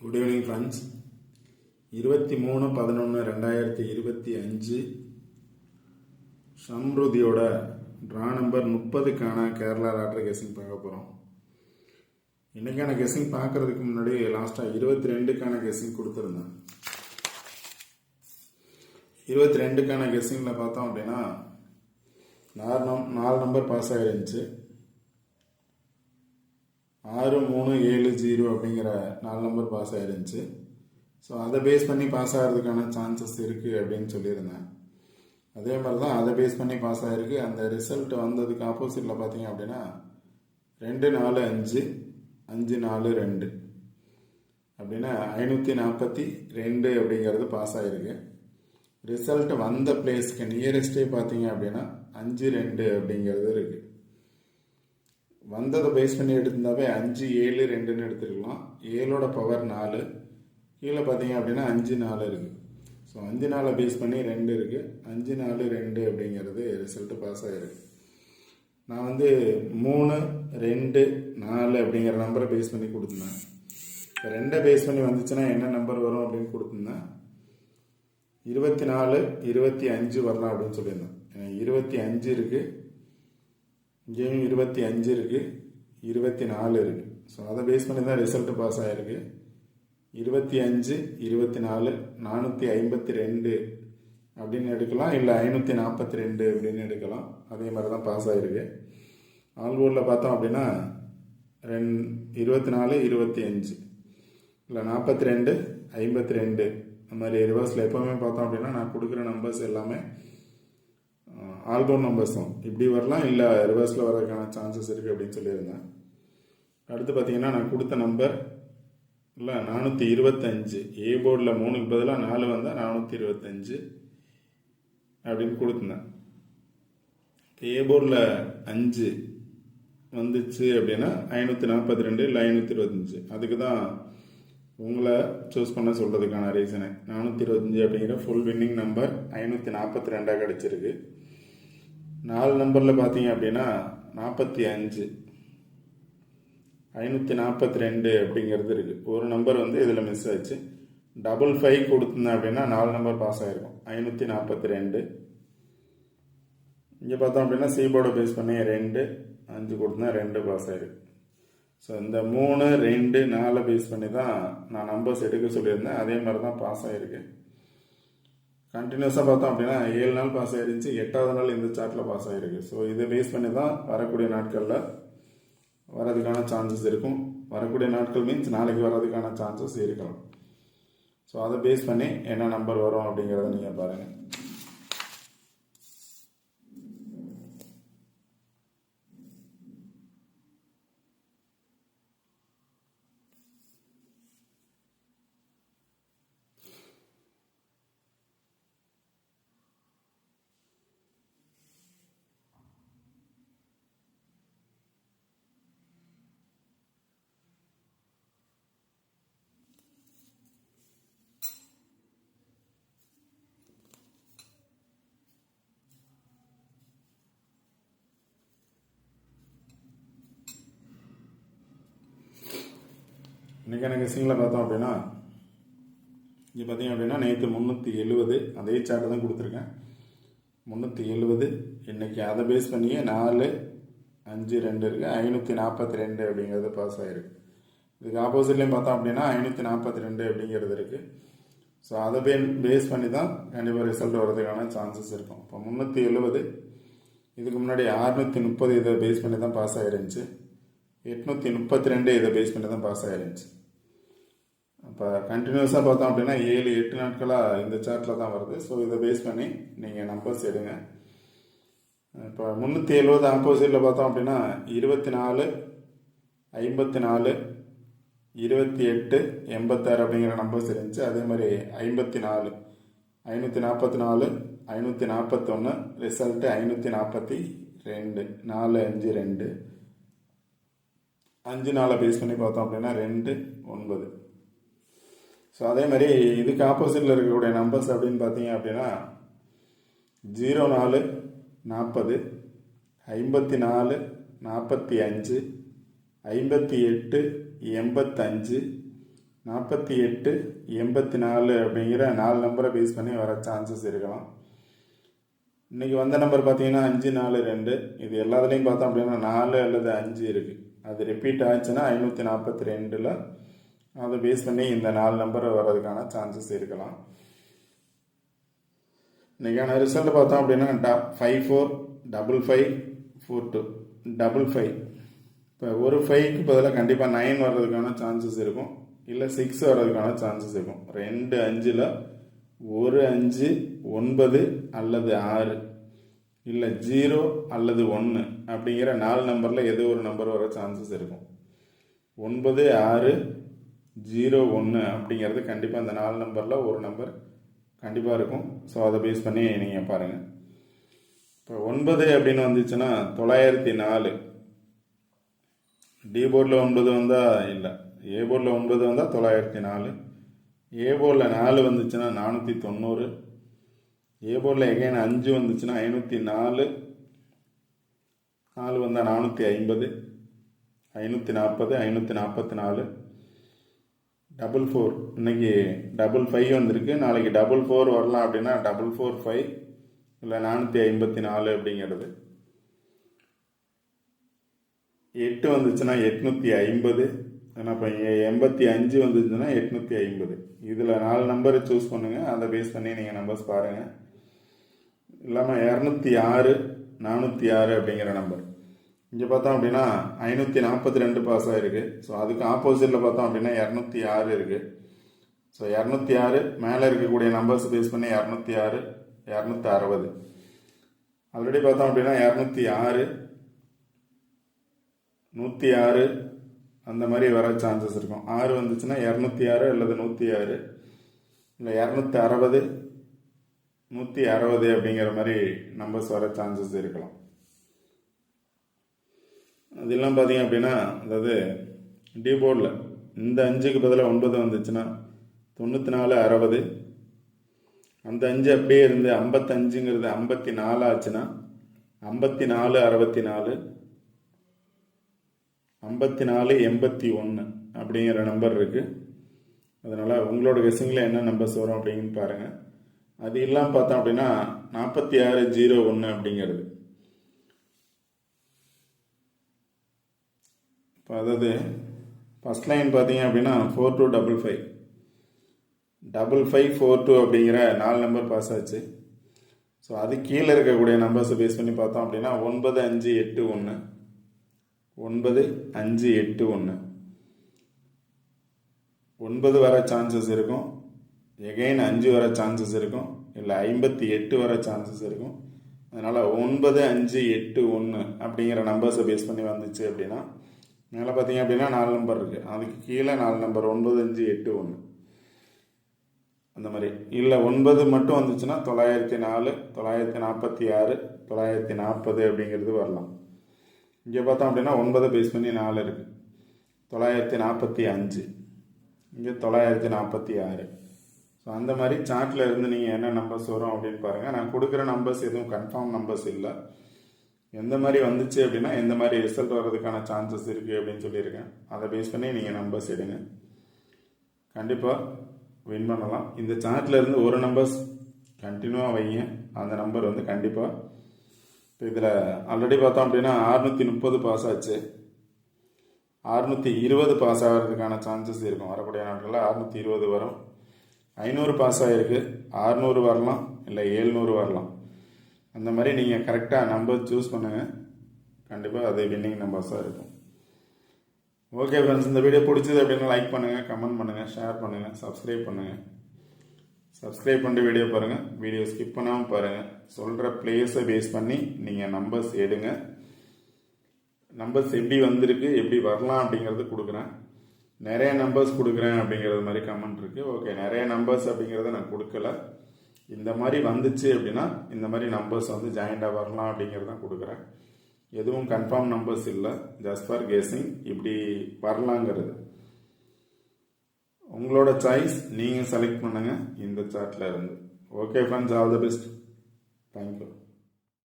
Good evening friends இருபத்தி மூணு பதினொன்று ரெண்டாயிரத்தி இருபத்தி அஞ்சு சம்ருதியோட ட்ரா நம்பர் முப்பதுக்கான கேரளா லாட்ரி கெஸிங் பார்க்க போகிறோம் இன்றைக்கான கெஸிங் பார்க்கறதுக்கு முன்னாடி லாஸ்ட்டாக இருபத்தி ரெண்டுக்கான கெஸிங் கொடுத்துருந்தேன். இருபத்தி ரெண்டுக்கான கெஸிங்கில் பார்த்தோம் அப்படின்னா நாலு நம் நாலு நம்பர் பாஸ் ஆகிருந்துச்சு ஆறு மூணு ஏழு ஜீரோ அப்படிங்கிற நாலு நம்பர் பாஸ் ஆகிருந்துச்சு ஸோ அதை பேஸ் பண்ணி பாஸ் ஆகிறதுக்கான சான்சஸ் இருக்குது அப்படின்னு சொல்லியிருந்தேன். அதே மாதிரி தான் அதை பேஸ் பண்ணி பாஸ் ஆகிருக்கு அந்த ரிசல்ட் வந்ததுக்கு ஆப்போசிட்டில் பார்த்தீங்க அப்படின்னா ரெண்டு நாலு அஞ்சு அஞ்சு நாலு ரெண்டு. அப்படின்னா ஐநூற்றி நாற்பத்தி ரெண்டு அப்படிங்கிறது பாஸ் ஆகிருக்கு ரிசல்ட் வந்த பிளேஸ்க்கு நியரஸ்டே பார்த்தீங்க அப்படின்னா அஞ்சு ரெண்டு அப்படிங்கிறது இருக்குது வந்ததை பேஸ் பண்ணி எடுத்திருந்தாவே அஞ்சு ஏழு ரெண்டுன்னு எடுத்துருக்கலாம். ஏழோட பவர் நாலு. கீழே பார்த்தீங்க அப்படின்னா அஞ்சு நாலு இருக்குது ஸோ அஞ்சு நாளை பேஸ் பண்ணி ரெண்டு இருக்குது அஞ்சு நாலு ரெண்டு அப்படிங்கிறது ரிசல்ட்டு பாஸ் ஆகிருக்கு நான் வந்து மூணு ரெண்டு நாலு அப்படிங்கிற நம்பரை பேஸ் பண்ணி கொடுத்துருந்தேன். இப்போ ரெண்டை பேஸ் பண்ணி வந்துச்சுன்னா என்ன நம்பர் வரும் அப்படின்னு கொடுத்துருந்தேன். இருபத்தி நாலு இருபத்தி அஞ்சு வரலாம் அப்படின்னு சொல்லியிருந்தேன். இருபத்தி அஞ்சு இருக்குது இங்கேயும் இருபத்தி அஞ்சு இருக்குது இருபத்தி நாலு இருக்குது ஸோ அதை பேஸ் பண்ணி தான் ரிசல்ட் பாஸ் ஆகிருக்கு இருபத்தி அஞ்சு இருபத்தி நாலு நானூற்றி ஐம்பத்தி ரெண்டு அப்படின்னு எடுக்கலாம் இல்லை ஐநூற்றி நாற்பத்தி ரெண்டு அப்படின்னு எடுக்கலாம். அதே மாதிரி தான் பாஸ் ஆகிருக்கு ஆல்போர்டில் பார்த்தோம் அப்படின்னா ரெண் இருபத்தி நாலு இருபத்தி அஞ்சு. இல்லை நாற்பத்தி ரெண்டு ஐம்பத்தி ரெண்டு. அந்த மாதிரி ரிவர்ஸில் எப்போவுமே பார்த்தோம் அப்படின்னா நான் கொடுக்குற நம்பர்ஸ் எல்லாமே ஆல்போன் நம்பர்ஸ் தான். இப்படி வரலாம்? இல்லை ரிவர்ஸில் வரதுக்கான சான்சஸ் இருக்குது அப்படின்னு சொல்லியிருந்தேன். அடுத்து பார்த்தீங்கன்னா நான் கொடுத்த நம்பர் இல்லை நானூற்றி இருபத்தஞ்சு. ஏ போர்டில் மூணுக்கு பதிலாக நாலு வந்தால் நானூற்றி இருபத்தஞ்சு அப்படின்னு கொடுத்துருந்தேன் ஏ போர்டில் அஞ்சு வந்துச்சு அப்படின்னா ஐநூற்றி நாற்பத்தி ரெண்டு இல்லை ஐநூற்றி இருபத்தஞ்சு. அதுக்கு தான் உங்களை சூஸ் பண்ண சொல்கிறதுக்கான ரீசனு நானூற்றி இருபத்தஞ்சி அப்படிங்கிற ஃபுல் வின்னிங் நம்பர் ஐநூற்றி நாற்பத்தி ரெண்டாக கிடச்சிருக்கு. நாலு நம்பரில் பார்த்தீங்க அப்படின்னா நாற்பத்தி அஞ்சு. ஐநூற்றி நாற்பத்தி ரெண்டு அப்படிங்கிறது இருக்குது ஒரு நம்பர் வந்து இதில் மிஸ் ஆச்சு. டபுள் ஃபைவ் கொடுத்துருந்தேன் அப்படின்னா நாலு நம்பர் பாஸ் ஆகிருக்கும் ஐநூற்றி நாற்பத்தி ரெண்டு. இங்கே பார்த்தோம் அப்படின்னா சீபோர்டை பேஸ் பண்ணி ரெண்டு அஞ்சு கொடுத்தா ரெண்டு பாஸ் ஆயிருக்கு. ஸோ இந்த மூணு ரெண்டு நாலு பேஸ் பண்ணி தான் நான் நம்பர்ஸ் எடுக்க சொல்லியிருந்தேன். அதே மாதிரி தான் பாஸ் ஆகிருக்கு கண்டினியூஸாக பார்த்தோம் அப்படின்னா ஏழு நாள் பாஸ் ஆகிருந்துச்சு எட்டாவது நாள் இந்த சார்ட்டில் பாஸ் ஆகிருக்கு ஸோ இதை பேஸ் பண்ணி தான் வரக்கூடிய நாட்களில் வரதுக்கான சான்சஸ் இருக்கும். வரக்கூடிய நாட்கள் மீன்ஸ் நாளைக்கு வர்றதுக்கான சான்சஸ் இருக்கலாம். ஸோ அதை பேஸ் பண்ணி என்ன நம்பர் வரும் அப்படிங்கிறத நீங்கள் பாருங்கள் இன்றைக்கி எனக்கு சிங்கில் பார்த்தோம் அப்படின்னா இங்கே பார்த்தீங்க அப்படின்னா நேற்று முந்நூற்றி எழுபது அதே சார்ட்டு தான் கொடுத்துருக்கேன். முந்நூற்றி எழுபது இன்றைக்கி அதை பேஸ் பண்ணியே நாலு அஞ்சு ரெண்டு இருக்குது ஐநூற்றி நாற்பத்தி ரெண்டு அப்படிங்கிறது பாஸ் ஆகிருக்கு இதுக்கு ஆப்போசிட்லேயும் பார்த்தோம் அப்படின்னா ஐநூற்றி நாற்பத்தி ரெண்டு அப்படிங்கிறது இருக்குது ஸோ அதை பே பேஸ் பண்ணி தான் கண்டிப்பாக ரிசல்ட் வர்றதுக்கான சான்சஸ் இருக்கும். இப்போ முந்நூற்றி எழுபது இதுக்கு முன்னாடி அறுநூற்றி முப்பது இதை பேஸ் பண்ணி தான் பாஸ் ஆகிருந்துச்சு எட்நூற்றி முப்பத்தி ரெண்டு இதை பேஸ் பண்ணி தான் பாஸ் ஆகிருந்துச்சு இப்போ கண்டினியூஸாக பார்த்தோம் அப்படின்னா ஏழு எட்டு நாட்களாக இந்த சார்ட்டில் தான் வருது. ஸோ இதை பேஸ் பண்ணி நீங்கள் நம்பர்ஸ் எடுங்க. இப்போ முந்நூற்றி எழுபது ஆப்போசிட்டில் பார்த்தோம் அப்படின்னா இருபத்தி நாலு ஐம்பத்தி நாலு இருபத்தி எட்டு எண்பத்தாறு அப்படிங்கிற நம்பர்ஸ் இருந்துச்சு. அதே மாதிரி ஐம்பத்தி நாலு ஐநூற்றி நாற்பத்தி நாலு ஐநூற்றி நாற்பத்தொன்று ரிசல்ட்டு ஐநூற்றி நாற்பத்தி ரெண்டு நாலு அஞ்சு ரெண்டு. அஞ்சு நாளை பேஸ் பண்ணி பார்த்தோம் அப்படின்னா ரெண்டு ஒன்பது. ஸோ அதே மாதிரி இதுக்கு ஆப்போசிட்டில் இருக்கக்கூடிய நம்பர்ஸ் அப்படின்னு பார்த்தீங்க அப்படின்னா ஜீரோ நாலு நாற்பது ஐம்பத்தி நாலு நாற்பத்தி அஞ்சு ஐம்பத்தி எட்டு எண்பத்தஞ்சு நாற்பத்தி எட்டு எண்பத்தி நாலு அப்படிங்கிற நாலு நம்பரை பேஸ் பண்ணி வர சான்சஸ் இருக்கலாம். இன்றைக்கி வந்த நம்பர் பார்த்தீங்கன்னா அஞ்சு நாலு ரெண்டு. இது எல்லாத்துலேயும் பார்த்தோம் அப்படின்னா நாலு அல்லது அஞ்சு இருக்குது அது ரிப்பீட் ஆச்சுன்னா ஐநூற்றி நாற்பத்தி ரெண்டில் அதை பேஸ் பண்ணி இந்த நாலு நம்பர் வர்றதுக்கான சான்சஸ் இருக்கலாம். இன்றைக்கான ரிசல்ட் பார்த்தோம் அப்படின்னா ட five four double five four two double five இப்போ ஒரு ஃபைவ்க்கு பதிலாக கண்டிப்பாக நைன் வர்றதுக்கான சான்சஸ் இருக்கும். இல்லை சிக்ஸ் வர்றதுக்கான சான்சஸ் இருக்கும். ரெண்டு அஞ்சில் ஒரு அஞ்சு ஒன்பது அல்லது ஆறு. இல்லை ஜீரோ அல்லது ஒன்று அப்படிங்கிற நாலு நம்பரில் ஏதோ ஒரு நம்பர் வர சான்சஸ் இருக்கும். ஒன்பது ஆறு ஜீரோ ஒன்று அப்படிங்கிறது கண்டிப்பாக இந்த நாலு நம்பரில் ஒரு நம்பர் கண்டிப்பாக இருக்கும். ஸோ அதை பேஸ் பண்ணி நீங்கள் பாருங்கள் இப்போ ஒன்பது அப்படின்னு வந்துச்சுன்னா தொள்ளாயிரத்தி நாலு. டி போர்டில் ஒன்பது வந்தால் இல்லை. ஏ போர்டில் ஒன்பது வந்தால் தொள்ளாயிரத்தி நாலு. ஏ போர்டில் நாலு வந்துச்சுன்னா நானூற்றி தொண்ணூறு. ஏ போர்டில் எகைன் அஞ்சு வந்துச்சுன்னா ஐநூற்றி நாலு. நாலு வந்தால் நானூற்றி ஐம்பது. ஐநூற்றி நாற்பது ஐநூற்றி நாற்பத்தி நாலு. டபுள் ஃபோர் இன்னைக்கு டபுள் ஃபைவ் வந்திருக்கு. நாளைக்கு டபுள் ஃபோர் வரலாம் அப்படின்னா டபுள் ஃபோர் ஃபைவ் இல்லை நானூற்றி ஐம்பத்தி நாலு அப்படிங்கிறது. எட்டு வந்துச்சுன்னா எட்நூற்றி ஐம்பது. ஏன்னா இப்போ எண்பத்தி அஞ்சு வந்துச்சுன்னா எட்நூற்றி ஐம்பது. இதில் நாலு நம்பரை சூஸ் பண்ணுங்கள் அதை பேஸ் பண்ணி நீங்கள் நம்பர்ஸ் பாருங்கள் இல்லாமல் இரநூத்தி ஆறு நானூற்றி ஆறு அப்படிங்கிற நம்பர் இங்கே பார்த்தோம் அப்படின்னா ஐநூற்றி நாற்பத்தி ரெண்டு பாஸ் ஆகிருக்கு ஸோ அதுக்கு ஆப்போசிட்டில் பார்த்தோம் அப்படின்னா இரநூத்தி ஆறு இருக்குது ஸோ இரநூத்தி ஆறு மேலே இருக்கக்கூடிய நம்பர்ஸ் பேஸ் பண்ணி இரநூத்தி ஆறு இரநூத்தி அறுபது. ஆல்ரெடி பார்த்தோம் அப்படின்னா இரநூத்தி ஆறு நூற்றி ஆறு அந்த மாதிரி வர சான்சஸ் இருக்கும். ஆறு வந்துச்சுன்னா இரநூத்தி ஆறு அல்லது நூற்றி ஆறு. இல்லை இரநூத்தி அறுபது நூற்றி அறுபது அப்படிங்கிற மாதிரி நம்பர்ஸ் வர சான்சஸ் இருக்கலாம். அதெல்லாம் பார்த்தீங்க அப்படின்னா அதாவது டி போர்டில் இந்த அஞ்சுக்கு பதிலாக ஒன்பது வந்துச்சுன்னா தொண்ணூற்றி நாலு அறுபது. அந்த அஞ்சு அப்படியே இருந்து ஐம்பத்தஞ்சுங்கிறது ஐம்பத்தி நாலு ஆச்சுன்னா ஐம்பத்தி நாலு அறுபத்தி நாலு ஐம்பத்தி நாலு எண்பத்தி ஒன்று அப்படிங்கிற நம்பர் இருக்குது அதனால் உங்களோட கெஸ்ஸிங்கில் என்ன நம்பர்ஸ் வரும் அப்படின்னு பாருங்கள் அது இல்லாமல் பார்த்தோம் அப்படின்னா நாற்பத்தி ஆறு ஜீரோ ஒன்று அப்படிங்கிறது. இப்போ அதாவது ஃபஸ்ட் லைன் பார்த்தீங்க அப்படின்னா four two double five double five four two அப்படிங்கிற நாலு நம்பர் பாஸ் ஆச்சு. ஸோ அது கீழே இருக்கக்கூடிய நம்பர்ஸை பேஸ் பண்ணி பார்த்தோம் அப்படின்னா ஒன்பது அஞ்சு எட்டு ஒன்று ஒன்பது அஞ்சு எட்டு ஒன்று ஒன்பது வர சான்சஸ் இருக்கும். எகைன் அஞ்சு வர சான்சஸ் இருக்கும். இல்லை ஐம்பத்தி எட்டு வர சான்சஸ் இருக்கும். அதனால் ஒன்பது அஞ்சு எட்டு ஒன்று அப்படிங்கிற நம்பர்ஸை பேஸ் பண்ணி வந்துச்சு அப்படின்னா மேலே பார்த்தீங்க அப்படின்னா நாலு நம்பர் இருக்குது அதுக்கு கீழே நாலு நம்பர் ஒன்பது அஞ்சு எட்டு ஒன்று அந்த மாதிரி. இல்லை ஒன்பது மட்டும் வந்துச்சுன்னா தொள்ளாயிரத்தி நாலு தொள்ளாயிரத்தி நாற்பத்தி ஆறு தொள்ளாயிரத்தி நாற்பது அப்படிங்கிறது வரலாம். இங்கே பார்த்தோம் அப்படின்னா ஒன்பதை பேஸ் பண்ணி நாலு இருக்குது தொள்ளாயிரத்தி நாற்பத்தி அஞ்சு. இங்கே தொள்ளாயிரத்தி நாற்பத்தி ஆறு. ஸோ அந்த மாதிரி சார்ட்டில் இருந்து நீங்கள் என்ன நம்பர்ஸ் வரும் அப்படின்னு பாருங்கள் நான் கொடுக்குற நம்பர்ஸ் எதுவும் கன்ஃபார்ம் நம்பர்ஸ் இல்லை. எந்த மாதிரி வந்துச்சு அப்படின்னா எந்த மாதிரி ரிசல்ட் வர்றதுக்கான சான்சஸ் இருக்குது அப்படின்னு சொல்லியிருக்கேன். அதை பேஸ் பண்ணி நீங்கள் நம்பர்ஸ் எடுங்க. கண்டிப்பாக வின் பண்ணலாம். இந்த சார்ட்டில் இருந்து ஒரு நம்பர்ஸ் கண்டினியூவாக வைங்க. அந்த நம்பர் வந்து கண்டிப்பாக இப்போ இதில் ஆல்ரெடி பார்த்தோம் அப்படின்னா அறுநூற்றி முப்பது பாஸ் ஆச்சு. அறுநூற்றி இருபது பாஸ் ஆகிறதுக்கான சான்சஸ் இருக்கும். வரக்கூடிய நாட்களில் அறுநூற்றி இருபது வரும். ஐநூறு பாஸ் ஆகிருக்கு அறுநூறு வரலாம். இல்லை ஏழ்நூறு வரலாம். அந்த மாதிரி நீங்கள் கரெக்டாக நம்பர் சூஸ் பண்ணுங்கள் கண்டிப்பாக அது வின்னிங் நம்பர்ஸாக இருக்கும். ஓகே ஃப்ரெண்ட்ஸ் இந்த வீடியோ பிடிச்சது அப்படின்னா லைக் பண்ணுங்கள் கமெண்ட் பண்ணுங்கள் ஷேர் பண்ணுங்கள் சப்ஸ்கிரைப் பண்ணுங்கள் சப்ஸ்கிரைப் பண்ணிட்டு வீடியோ பாருங்கள் வீடியோ ஸ்கிப் பண்ணாமல் பாருங்கள் சொல்கிற பிளேஸை பேஸ் பண்ணி நீங்கள் நம்பர்ஸ் எடுங்க. நம்பர்ஸ் எப்படி வந்திருக்கு எப்படி வரலாம் அப்படிங்கிறது கொடுக்குறேன். நிறைய நம்பர்ஸ் கொடுக்குறேன் அப்படிங்கிறது மாதிரி கமெண்ட் இருக்குது ஓகே நிறைய நம்பர்ஸ் அப்படிங்கிறத நான் கொடுக்கல. இந்த மாதிரி வந்துச்சு அப்படின்னா இந்த மாதிரி நம்பர்ஸ் வந்து ஜாயிண்டாக வரலாம் அப்படிங்கிறது தான் கொடுக்குறேன். எதுவும் கன்ஃபார்ம் நம்பர்ஸ் இல்லை. ஜஸ்ட் ஃபார் கேஸிங் இப்படி வரலாங்கிறது. உங்களோட சாய்ஸ் நீங்கள் செலக்ட் பண்ணுங்கள் இந்த சார்ட்டில் இருந்து. Okay friends all the best thank you